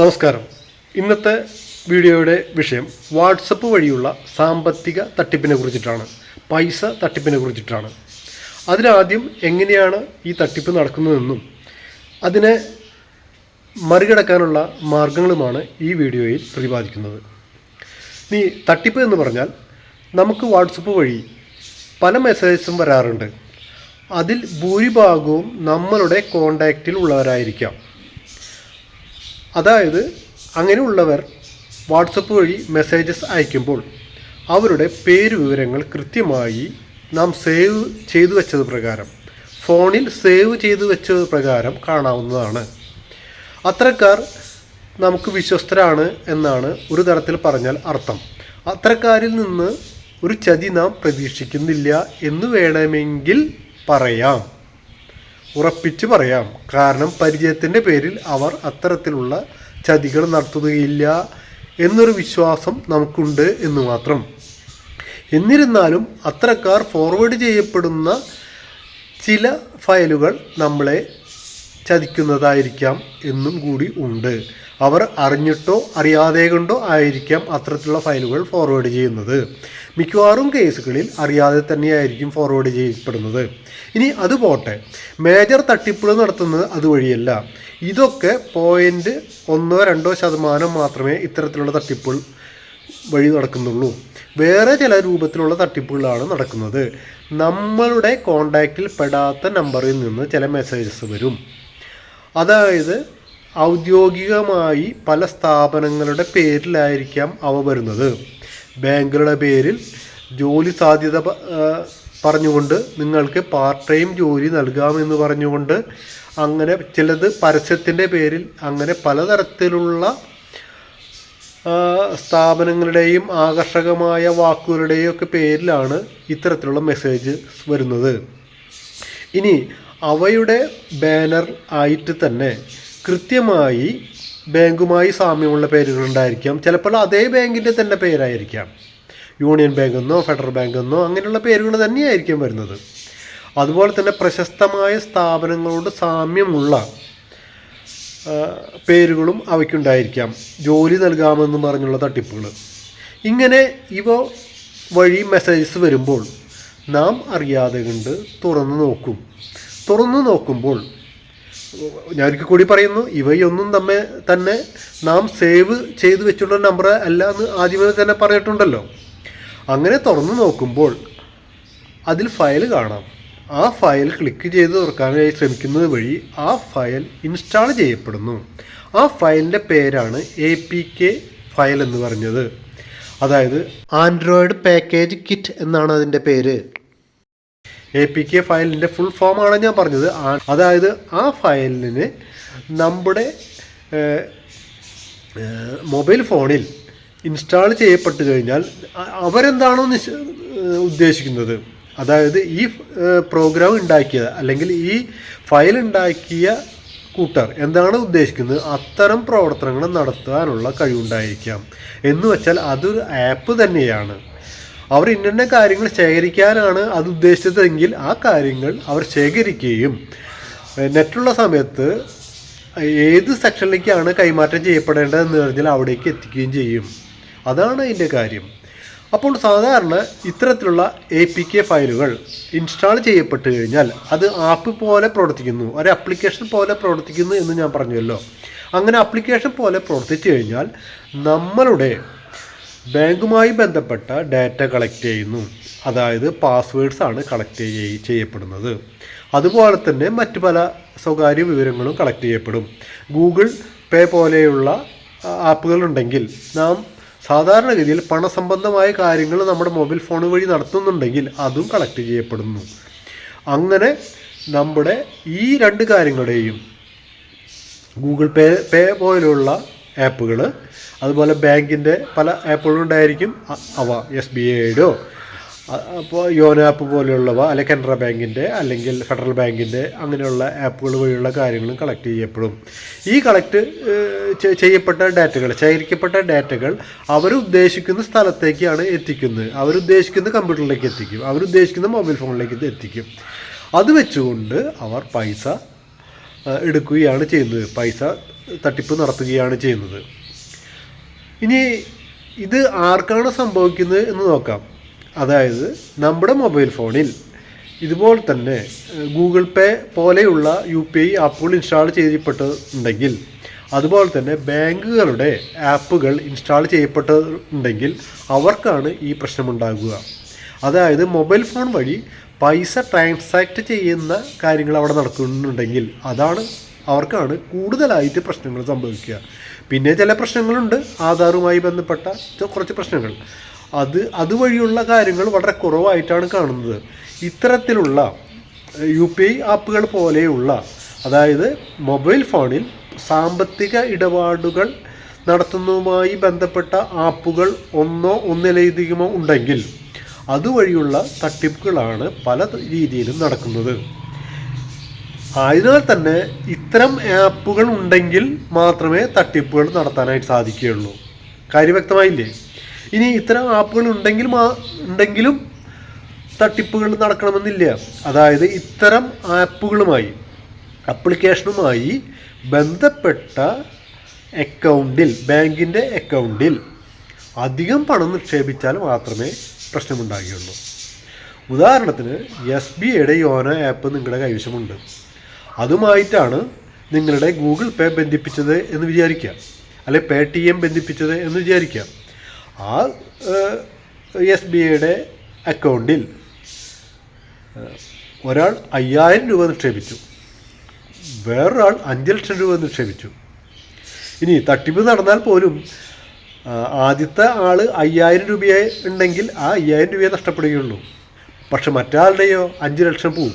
നമസ്കാരം. ഇന്നത്തെ വീഡിയോയുടെ വിഷയം വാട്സപ്പ് വഴിയുള്ള സാമ്പത്തിക തട്ടിപ്പിനെ കുറിച്ചിട്ടാണ് പൈസ തട്ടിപ്പിനെ കുറിച്ചിട്ടാണ്. അതിനാദ്യം എങ്ങനെയാണ് ഈ തട്ടിപ്പ് നടക്കുന്നതെന്നും അതിനെ മറികടക്കാനുള്ള മാർഗങ്ങളുമാണ് ഈ വീഡിയോയിൽ പ്രതിപാദിക്കുന്നത്. നീ തട്ടിപ്പ് എന്ന് പറഞ്ഞാൽ നമുക്ക് വാട്സപ്പ് വഴി പല മെസ്സേജസും വരാറുണ്ട്. അതിൽ ഭൂരിഭാഗവും നമ്മളുടെ കോണ്ടാക്റ്റിൽ ഉള്ളവരായിരിക്കാം അതായത് അങ്ങനെയുള്ളവർ വാട്സപ്പ് വഴി മെസ്സേജസ് അയക്കുമ്പോൾ അവരുടെ പേര് വിവരങ്ങൾ കൃത്യമായി നാം സേവ് ചെയ്തു വെച്ചത് പ്രകാരം ഫോണിൽ സേവ് ചെയ്തു വെച്ചത് പ്രകാരം കാണാവുന്നതാണ്. അത്തരക്കാർ നമുക്ക് വിശ്വസ്തരാണ് എന്നാണ് ഒരു തരത്തിൽ പറഞ്ഞാൽ അർത്ഥം. അത്തരക്കാരിൽ നിന്ന് ഒരു ചതി നാം പ്രതീക്ഷിക്കുന്നില്ല എന്ന് വേണമെങ്കിൽ പറയാം. ഉറപ്പിച്ച് പറയാം. കാരണം പരിചയത്തിന്റെ പേരിൽ അവർ അത്തരത്തിലുള്ള ചതികൾ നടത്തുകയില്ല എന്നൊരു വിശ്വാസം നമുക്കുണ്ട് എന്ന് മാത്രം. എന്നിരുന്നാലും അത്തരക്കാർ ഫോർവേഡ് ചെയ്യപ്പെടുന്ന ചില ഫയലുകൾ നമ്മളെ ചതിക്കുന്നതായിരിക്കാം എന്നും കൂടി ഉണ്ട്. അവർ അറിഞ്ഞിട്ടോ അറിയാതെ കൊണ്ടോ ആയിരിക്കാം അത്തരത്തിലുള്ള ഫയലുകൾ ഫോർവേഡ് ചെയ്യുന്നത്. മിക്കവാറും കേസുകളിൽ അറിയാതെ തന്നെയായിരിക്കും ഫോർവേഡ് ചെയ്യപ്പെടുന്നത്. ഇനി അത് പോട്ടെ. മേജർ തട്ടിപ്പുകൾ നടത്തുന്നത് അതുവഴിയല്ല. ഇതൊക്കെ പോയിന്റ് ഒന്നോ രണ്ടോ ശതമാനം മാത്രമേ ഇത്തരത്തിലുള്ള തട്ടിപ്പുകൾ വഴി നടക്കുന്നുള്ളൂ. വേറെ ചില രൂപത്തിലുള്ള തട്ടിപ്പുകളാണ് നടക്കുന്നത്. നമ്മളുടെ കോണ്ടാക്റ്റിൽ പെടാത്ത നമ്പറിൽ നിന്ന് ചില മെസ്സേജസ് വരും. അതായത് ഔദ്യോഗികമായി പല സ്ഥാപനങ്ങളുടെ പേരിലായിരിക്കാം അവ വരുന്നത്. ബാങ്കുകളുടെ പേരിൽ ജോലി സാധ്യത പറഞ്ഞുകൊണ്ട് നിങ്ങൾക്ക് പാർട്ട് ടൈം ജോലി നൽകാമെന്ന് പറഞ്ഞുകൊണ്ട് അങ്ങനെ ചിലത് പരസ്യത്തിന്റെ പേരിൽ അങ്ങനെ പലതരത്തിലുള്ള സ്ഥാപനങ്ങളുടെയും ആകർഷകമായ വാക്കുകളുടെയും ഒക്കെ പേരിലാണ് ഇത്തരത്തിലുള്ള മെസ്സേജ് വരുന്നത്. ഇനി അവയുടെ ബാനർ ആയിട്ട് തന്നെ കൃത്യമായി ബാങ്കുമായി സാമ്യമുള്ള പേരുകളുണ്ടായിരിക്കാം ചിലപ്പോൾ അതേ ബാങ്കിന്റെ തന്നെ പേരായിരിക്കാം. യൂണിയൻ ബാങ്ക് എന്നോ ഫെഡറൽ ബാങ്ക് എന്നോ അങ്ങനെയുള്ള പേരുകൾ തന്നെയായിരിക്കും വരുന്നത്. അതുപോലെ തന്നെ പ്രശസ്തമായ സ്ഥാപനങ്ങളോട് സാമ്യമുള്ള പേരുകളും അവയ്ക്കുണ്ടായിരിക്കാം. ജോലി നൽകാമെന്ന് പറഞ്ഞുള്ള തട്ടിപ്പുകൾ. ഇങ്ങനെ ഇവ വഴി മെസ്സേജസ് വരുമ്പോൾ നാം അറിയാതെ കണ്ട് തുറന്നു നോക്കും. തുറന്നു നോക്കുമ്പോൾ ഞാൻ ഒരിക്കൽ കൂടി പറയുന്നു ഇവയൊന്നും നമ്മെ തന്നെ നാം സേവ് ചെയ്തു വെച്ചുള്ള നമ്പർ അല്ല എന്ന് ആദ്യമേ തന്നെ പറഞ്ഞിട്ടുണ്ടല്ലോ. അങ്ങനെ തുറന്നു നോക്കുമ്പോൾ അതിൽ ഫയൽ കാണാം. ആ ഫയൽ ക്ലിക്ക് ചെയ്ത് തുറക്കാനായി ശ്രമിക്കുന്നത് വഴി ആ ഫയൽ ഇൻസ്റ്റാൾ ചെയ്യപ്പെടുന്നു. ആ ഫയലിന്റെ പേരാണ് എ പി കെ ഫയൽ എന്ന് പറഞ്ഞത്. അതായത് ആൻഡ്രോയിഡ് പാക്കേജ് കിറ്റ് എന്നാണ് അതിന്റെ പേര്. എ പി കെ ഫയലിന്റെ ഫുൾ ഫോമാണ് ഞാൻ പറഞ്ഞത്. അതായത് ആ ഫയലിന് നമ്മുടെ മൊബൈൽ ഫോണിൽ ഇൻസ്റ്റാൾ ചെയ്യപ്പെട്ട് കഴിഞ്ഞാൽ അവരെന്താണോ നിശ ഉദ്ദേശിക്കുന്നത്. അതായത് ഈ പ്രോഗ്രാം ഉണ്ടാക്കിയത് അല്ലെങ്കിൽ ഈ ഫയൽ ഉണ്ടാക്കിയ കൂട്ടർ എന്താണ് ഉദ്ദേശിക്കുന്നത്? അത്തരം പ്രവർത്തനങ്ങൾ നടത്താനുള്ള കഴിവുണ്ടായിരിക്കാം. എന്ന് വെച്ചാൽ അതൊരു ആപ്പ് തന്നെയാണ്. അവർ ഇന്ന കാര്യങ്ങൾ ശേഖരിക്കാനാണ് അത് ഉദ്ദേശിച്ചതെങ്കിൽ ആ കാര്യങ്ങൾ അവർ ശേഖരിക്കുകയും നെറ്റുള്ള സമയത്ത് ഏത് സെക്ഷനിലേക്കാണ് കൈമാറ്റം ചെയ്യപ്പെടേണ്ടതെന്ന് പറഞ്ഞാൽ അവിടേക്ക് എത്തിക്കുകയും ചെയ്യും. അതാണ് അതിന്റെ കാര്യം. അപ്പോൾ സാധാരണ ഇത്തരത്തിലുള്ള എ പി കെ ഫയലുകൾ ഇൻസ്റ്റാൾ ചെയ്യപ്പെട്ട് കഴിഞ്ഞാൽ അത് ആപ്പ് പോലെ പ്രവർത്തിക്കുന്നു. ഒരു ആപ്ലിക്കേഷൻ പോലെ പ്രവർത്തിക്കുന്നു എന്ന് ഞാൻ പറഞ്ഞല്ലോ. അങ്ങനെ ആപ്ലിക്കേഷൻ പോലെ പ്രവർത്തിച്ചു കഴിഞ്ഞാൽ നമ്മളുടെ ബാങ്കുമായി ബന്ധപ്പെട്ട ഡാറ്റ കളക്ട് ചെയ്യുന്നു. അതായത് പാസ്വേഡ്സ് ആണ് കളക്ട് ചെയ്യപ്പെടുന്നത്. അതുപോലെ തന്നെ മറ്റു പല സ്വകാര്യ വിവരങ്ങളും കളക്ട് ചെയ്യപ്പെടും. ഗൂഗിൾ പേ പോലെയുള്ള ആപ്പുകളുണ്ടെങ്കിൽ നാം സാധാരണഗതിയിൽ പണസംബന്ധമായ കാര്യങ്ങൾ നമ്മുടെ മൊബൈൽ ഫോൺ വഴി നടത്തുന്നുണ്ടെങ്കിൽ അതും കളക്ട് ചെയ്യപ്പെടുന്നു. അങ്ങനെ നമ്മുടെ ഈ രണ്ട് കാര്യങ്ങളുടെയും ഗൂഗിൾ പേ പേ പോലുള്ള ആപ്പുകൾ അതുപോലെ ബാങ്കിന്റെ പല ആപ്പുകളുണ്ടായിരിക്കും അവ എസ് ബി ഐയുടെയോ അപ്പോൾ യോനോ ആപ്പ് പോലെയുള്ളവ അല്ലെ കനറ ബാങ്കിന്റെ അല്ലെങ്കിൽ ഫെഡറൽ ബാങ്കിന്റെ അങ്ങനെയുള്ള ആപ്പുകൾ വഴിയുള്ള കാര്യങ്ങളും കളക്ട് ചെയ്യപ്പെടും. ഈ കളക്ട് ചെയ്യപ്പെട്ട ഡാറ്റകൾ ശേഖരിക്കപ്പെട്ട ഡാറ്റകൾ അവരുദ്ദേശിക്കുന്ന സ്ഥലത്തേക്കാണ് എത്തിക്കുന്നത്. അവരുദ്ദേശിക്കുന്ന കമ്പ്യൂട്ടറിലേക്ക് എത്തിക്കും. അവരുദ്ദേശിക്കുന്ന മൊബൈൽ ഫോണിലേക്ക് എത്തിക്കും. അത് വെച്ചുകൊണ്ട് അവർ പൈസ എടുക്കുകയാണ് ചെയ്യുന്നത്. പൈസ തട്ടിപ്പ് നടത്തുകയാണ് ചെയ്യുന്നത്. ഇനി ഇത് ആർക്കാണ് സംഭവിക്കുന്നത് എന്ന് നോക്കാം. അതായത് നമ്മുടെ മൊബൈൽ ഫോണിൽ ഇതുപോലെ തന്നെ ഗൂഗിൾ പേ പോലെയുള്ള യു പി ഐ ആപ്പുകൾ ഇൻസ്റ്റാൾ ചെയ്യപ്പെട്ടിട്ടുണ്ടെങ്കിൽ അതുപോലെ തന്നെ ബാങ്കുകളുടെ ആപ്പുകൾ ഇൻസ്റ്റാൾ ചെയ്യപ്പെട്ടിട്ടുണ്ടെങ്കിൽ അവർക്കാണ് ഈ പ്രശ്നമുണ്ടാകുക. അതായത് മൊബൈൽ ഫോൺ വഴി പൈസ ട്രാൻസാക്ട് ചെയ്യുന്ന കാര്യങ്ങൾ അവിടെ നടക്കുന്നുണ്ടെങ്കിൽ അതാണ് അവർക്കാണ് കൂടുതലായിട്ട് പ്രശ്നങ്ങൾ സംഭവിക്കുക. പിന്നെ ചില പ്രശ്നങ്ങളുണ്ട്. ആധാറുമായി ബന്ധപ്പെട്ട കുറച്ച് പ്രശ്നങ്ങൾ. അത് അതുവഴിയുള്ള കാര്യങ്ങൾ വളരെ കുറവായിട്ടാണ് കാണുന്നത്. ഇത്തരത്തിലുള്ള യു പി ഐ ആപ്പുകൾ പോലെയുള്ള അതായത് മൊബൈൽ ഫോണിൽ സാമ്പത്തിക ഇടപാടുകൾ നടത്തുന്നതുമായി ബന്ധപ്പെട്ട ആപ്പുകൾ ഒന്നോ ഒന്നിലധികമോ ഉണ്ടെങ്കിൽ അതുവഴിയുള്ള തട്ടിപ്പുകളാണ് പല രീതിയിലും നടക്കുന്നത്. ആയതിനാൽ തന്നെ ഇത്തരം ആപ്പുകൾ ഉണ്ടെങ്കിൽ മാത്രമേ തട്ടിപ്പുകൾ നടത്താനായിട്ട് സാധിക്കുകയുള്ളൂ. കാര്യം വ്യക്തമായില്ലേ? ഇനി ഇത്തരം ആപ്പുകൾ ഉണ്ടെങ്കിൽ ഉണ്ടെങ്കിലും തട്ടിപ്പുകൾ നടക്കണമെന്നില്ല. അതായത് ഇത്തരം ആപ്പുകളുമായി അപ്ലിക്കേഷനുമായി ബന്ധപ്പെട്ട അക്കൗണ്ടിൽ ബാങ്കിന്റെ അക്കൗണ്ടിൽ അധികം പണം നിക്ഷേപിച്ചാൽ മാത്രമേ പ്രശ്നമുണ്ടാകുകയുള്ളൂ. ഉദാഹരണത്തിന് എസ് ബി ഐയുടെ യോനോ ആപ്പ് നിങ്ങളുടെ കൈവശമുണ്ട്. അതുമായിട്ടാണ് നിങ്ങളുടെ ഗൂഗിൾ പേ ബന്ധിപ്പിച്ചത് എന്ന് വിചാരിക്കുക. അല്ലെ പേ ടി എം ബന്ധിപ്പിച്ചത് എന്ന് വിചാരിക്കുക. ആ എസ് ബി ഐയുടെ അക്കൗണ്ടിൽ ഒരാൾ അയ്യായിരം രൂപ നിക്ഷേപിച്ചു. വേറൊരാൾ അഞ്ച് ലക്ഷം രൂപ നിക്ഷേപിച്ചു. ഇനി തട്ടിപ്പ് നടന്നാൽ പോലും ആദ്യത്തെ ആൾ അയ്യായിരം രൂപയെ ഉണ്ടെങ്കിൽ ആ അയ്യായിരം രൂപയെ നഷ്ടപ്പെടുകയുള്ളൂ. പക്ഷെ മറ്റാളുടെയോ അഞ്ച് ലക്ഷം പോവും.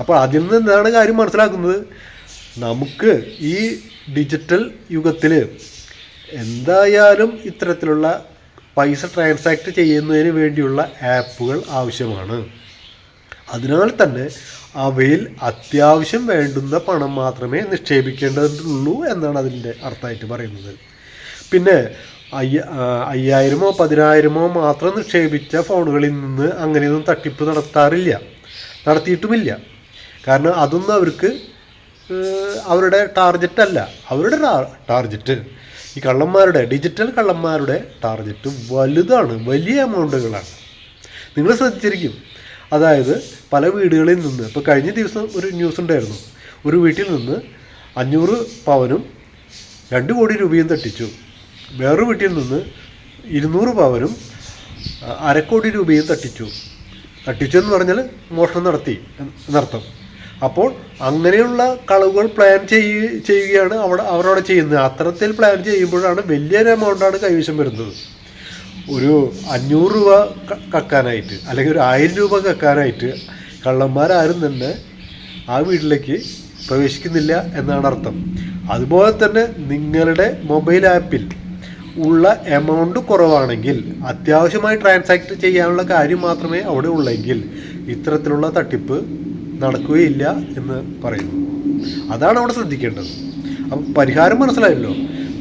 അപ്പോൾ അതിൽ നിന്ന് എന്താണ് കാര്യം മനസ്സിലാക്കുന്നത്? നമുക്ക് ഈ ഡിജിറ്റൽ യുഗത്തിൽ എന്തായാലും ഇത്തരത്തിലുള്ള പൈസ ട്രാൻസാക്ട് ചെയ്യുന്നതിന് വേണ്ടിയുള്ള ആപ്പുകൾ ആവശ്യമാണ്. അതിനാൽ തന്നെ അവയിൽ അത്യാവശ്യം വേണ്ടുന്ന പണം മാത്രമേ നിക്ഷേപിക്കേണ്ടതുള്ളൂ എന്നാണ് അതിന്റെ അർത്ഥമായിട്ട് പറയുന്നത്. പിന്നെ അയ്യ അയ്യായിരമോ പതിനായിരമോ മാത്രം നിക്ഷേപിച്ച ഫോണുകളിൽ നിന്ന് അങ്ങനെയൊന്നും തട്ടിപ്പ് നടത്താറില്ല. നടത്തിയിട്ടുമില്ല. കാരണം അതൊന്നും അവർക്ക് അവരുടെ ടാർഗറ്റ് അല്ല. അവരുടെ ടാർഗറ്റ് ഈ കള്ളന്മാരുടെ ഡിജിറ്റൽ കള്ളന്മാരുടെ ടാർഗറ്റ് വലുതാണ് വലിയ എമൗണ്ടുകളാണ് നിങ്ങൾ ശ്രദ്ധിച്ചിരിക്കും. അതായത് പല വീടുകളിൽ നിന്ന് ഇപ്പോൾ കഴിഞ്ഞ ദിവസം ഒരു ന്യൂസ് ഉണ്ടായിരുന്നു. ഒരു വീട്ടിൽ നിന്ന് അഞ്ഞൂറ് പവനും രണ്ട് കോടി രൂപയും തട്ടിച്ചു. വേറൊരു വീട്ടിൽ നിന്ന് ഇരുന്നൂറ് പവനും അരക്കോടി രൂപയും തട്ടിച്ചു. തട്ടിച്ചു എന്ന് പറഞ്ഞാൽ മോഷണം നടത്തി എന്നർത്ഥം. അപ്പോൾ അങ്ങനെയുള്ള കളവുകൾ പ്ലാൻ ചെയ്യുക ചെയ്യുകയാണ് അവിടെ അവരവിടെ ചെയ്യുന്നത്. അത്തരത്തിൽ പ്ലാൻ ചെയ്യുമ്പോഴാണ് വലിയൊരു എമൗണ്ടാണ് കൈവശം വരുന്നത്. ഒരു അഞ്ഞൂറ് രൂപ കക്കാനായിട്ട് അല്ലെങ്കിൽ ഒരു ആയിരം രൂപ കക്കാനായിട്ട് കള്ളന്മാരാരും തന്നെ ആ വീട്ടിലേക്ക് പ്രവേശിക്കുന്നില്ല എന്നാണ് അർത്ഥം. അതുപോലെ തന്നെ നിങ്ങളുടെ മൊബൈൽ ആപ്പിൽ ഉള്ള എമൗണ്ട് കുറവാണെങ്കിൽ അത്യാവശ്യമായി ട്രാൻസാക്ട് ചെയ്യാനുള്ള കാര്യം മാത്രമേ അവിടെ ഉള്ളെങ്കിൽ ഇത്തരത്തിലുള്ള തട്ടിപ്പ് നടക്കുകയില്ല എന്ന് പറയുന്നു. അതാണ് അവിടെ ശ്രദ്ധിക്കേണ്ടത്. അപ്പം പരിഹാരം മനസ്സിലായല്ലോ.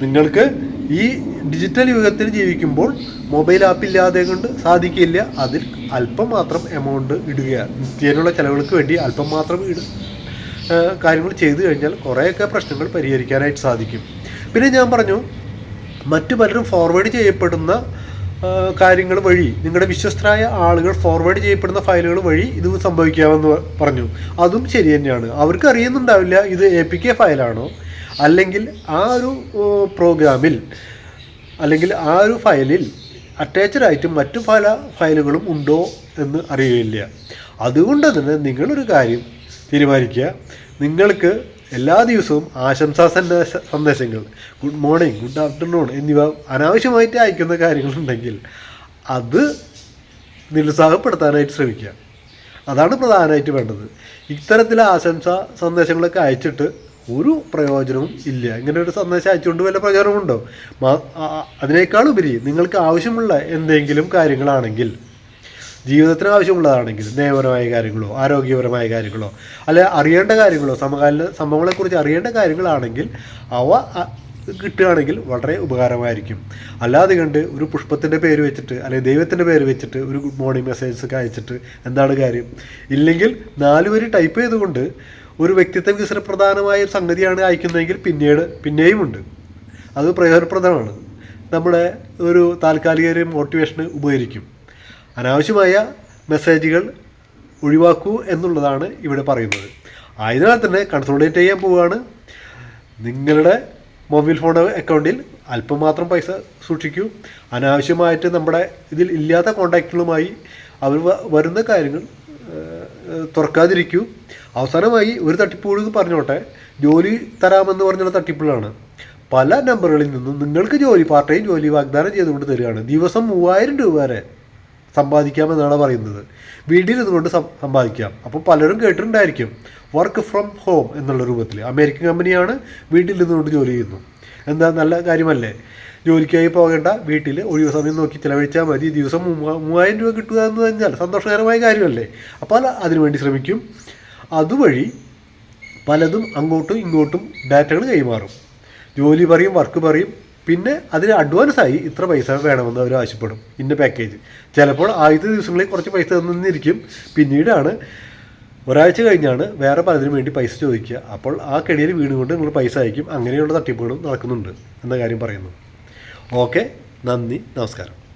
നിങ്ങൾക്ക് ഈ ഡിജിറ്റൽ യുഗത്തിൽ ജീവിക്കുമ്പോൾ മൊബൈൽ ആപ്പ് ഇല്ലാതെ കൊണ്ട് സാധിക്കില്ല. അതിൽ അല്പം മാത്രം എമൗണ്ട് ഇടുക നിത്യേനുള്ള ചിലവുകൾക്ക് വേണ്ടി അല്പം മാത്രം ഇട കാര്യങ്ങൾ ചെയ്തു കഴിഞ്ഞാൽ കുറേയൊക്കെ പ്രശ്നങ്ങൾ പരിഹരിക്കാനായിട്ട് സാധിക്കും. പിന്നെ ഞാൻ പറഞ്ഞു മറ്റു പലരും ഫോർവേഡ് ചെയ്യപ്പെടുന്ന കാര്യങ്ങൾ വഴി നിങ്ങളുടെ വിശ്വസ്തരായ ആളുകൾ ഫോർവേഡ് ചെയ്യപ്പെടുന്ന ഫയലുകൾ വഴി ഇത് സംഭവിക്കാമെന്ന് പറഞ്ഞു. അതും ശരി തന്നെയാണ്. അവർക്ക് അറിയുന്നുണ്ടാവില്ല ഇത് എ പി കെ ഫയലാണോ? അല്ലെങ്കിൽ ആ ഒരു പ്രോഗ്രാമിൽ അല്ലെങ്കിൽ ആ ഒരു ഫയലിൽ അറ്റാച്ച്ഡ് ആയിട്ട് മറ്റു പല ഫയലുകളും ഉണ്ടോ എന്ന് അറിയില്ല അതുകൊണ്ട് തന്നെ നിങ്ങളൊരു കാര്യം തീരുമാനിക്കുക. നിങ്ങൾക്ക് എല്ലാ ദിവസവും ആശംസാ സന്ദേശ സന്ദേശങ്ങൾ. ഗുഡ് മോർണിംഗ് ഗുഡ് ആഫ്റ്റർനൂൺ എന്നിവ അനാവശ്യമായിട്ട് അയക്കുന്ന കാര്യങ്ങളുണ്ടെങ്കിൽ അത് നിരുത്സാഹപ്പെടുത്താനായിട്ട് ശ്രമിക്കുക. അതാണ് പ്രധാനമായിട്ട് വേണ്ടത്. ഇത്തരത്തിലെ ആശംസ സന്ദേശങ്ങളൊക്കെ അയച്ചിട്ട് ഒരു പ്രയോജനവും ഇല്ല. ഇങ്ങനെ ഒരു സന്ദേശം അയച്ചുകൊണ്ട് വല്ല പ്രയോജനമുണ്ടോ? ഉപരി നിങ്ങൾക്ക് ആവശ്യമുള്ള എന്തെങ്കിലും കാര്യങ്ങളാണെങ്കിൽ ജീവിതത്തിന് ആവശ്യമുള്ളതാണെങ്കിൽ നിയമപരമായ കാര്യങ്ങളോ ആരോഗ്യപരമായ കാര്യങ്ങളോ അല്ലെ അറിയേണ്ട കാര്യങ്ങളോ സമകാലീന സംഭവങ്ങളെക്കുറിച്ച് അറിയേണ്ട കാര്യങ്ങളാണെങ്കിൽ അവ കിട്ടുകയാണെങ്കിൽ വളരെ ഉപകാരമായിരിക്കും. അല്ലാതെ കണ്ട് ഒരു പുഷ്പത്തിന്റെ പേര് വെച്ചിട്ട് അല്ലെങ്കിൽ ദൈവത്തിന്റെ പേര് വെച്ചിട്ട് ഒരു ഗുഡ് മോർണിംഗ് മെസ്സേജസ് ഒക്കെ അയച്ചിട്ട് എന്താണ് കാര്യം? ഇല്ലെങ്കിൽ നാല് വരി ടൈപ്പ് ചെയ്തുകൊണ്ട് ഒരു വ്യക്തിത്വ വികസന പ്രധാനമായ സംഗതിയാണ് അയക്കുന്നതെങ്കിൽ പിന്നീട് പിന്നെയും ഉണ്ട് അത് പ്രയോജനപ്രദമാണ്. നമ്മുടെ ഒരു താൽക്കാലിക ഒരു മോട്ടിവേഷന് ഉപകരിക്കും. അനാവശ്യമായ മെസ്സേജുകൾ ഒഴിവാക്കൂ എന്നുള്ളതാണ് ഇവിടെ പറയുന്നത്. ആയതിനാൽ തന്നെ കൺസോളിഡേറ്റ് ചെയ്യാൻ പോവുകയാണ്. നിങ്ങളുടെ മൊബൈൽ ഫോൺ അക്കൗണ്ടിൽ അല്പം മാത്രം പൈസ സൂക്ഷിക്കൂ. അനാവശ്യമായിട്ട് നമ്മുടെ ഇതിൽ ഇല്ലാത്ത കോണ്ടാക്റ്റുകളുമായി അവർ വരുന്ന കാര്യങ്ങൾ തുറക്കാതിരിക്കൂ. അവസാനമായി ഒരു തട്ടിപ്പ് കൂടി പറഞ്ഞോട്ടെ. ജോലി തരാമെന്ന് പറഞ്ഞുള്ള തട്ടിപ്പുകളാണ്. പല നമ്പറുകളിൽ നിന്നും നിങ്ങൾക്ക് ജോലി പാർട്ട് ടൈം ജോലി വാഗ്ദാനം ചെയ്തുകൊണ്ട് തരികയാണ്. ദിവസം മൂവായിരം രൂപ വരെ സമ്പാദിക്കാമെന്നാണ് പറയുന്നത്. വീട്ടിൽ നിന്നുകൊണ്ട് സമ്പാദിക്കാം. അപ്പോൾ പലരും കേട്ടിട്ടുണ്ടായിരിക്കും. വർക്ക് ഫ്രം ഹോം എന്നുള്ള രൂപത്തിൽ അമേരിക്കൻ കമ്പനിയാണ് വീട്ടിൽ നിന്നുകൊണ്ട് ജോലി ചെയ്യുന്നു എന്താ നല്ല കാര്യമല്ലേ? ജോലിക്കായി പോകേണ്ട വീട്ടിൽ ഒഴിവ് സമയം നോക്കി ചിലവഴിച്ചാൽ മതി. ദിവസം മൂവ- മൂവായിരം രൂപ കിട്ടുക എന്ന് പറഞ്ഞാൽ സന്തോഷകരമായ കാര്യമല്ലേ? അപ്പോൾ അതിനുവേണ്ടി ശ്രമിക്കും. അതുവഴി പലതും അങ്ങോട്ടും ഇങ്ങോട്ടും ഡാറ്റകൾ കൈമാറും. ജോലി പറയും വർക്ക് പറയും. പിന്നെ അതിന് അഡ്വാൻസ് ആയി ഇത്ര പൈസ വേണമെന്ന് അവർ ആവശ്യപ്പെടും ഇന്ന പാക്കേജ് ചിലപ്പോൾ ആദ്യത്തെ ദിവസങ്ങളിൽ കുറച്ച് പൈസ തന്നിരിക്കും. പിന്നീടാണ് ഒരാഴ്ച കഴിഞ്ഞാണ് വേറെ പലതിനു വേണ്ടി പൈസ ചോദിക്കുക. അപ്പോൾ ആ കെണിയിൽ വീണുകൊണ്ട് നിങ്ങൾ പൈസ അയക്കും. അങ്ങനെയുള്ള തട്ടിപ്പുകളും നടക്കുന്നുണ്ട് എന്ന കാര്യം പറയുന്നു. ഓക്കെ നന്ദി നമസ്കാരം.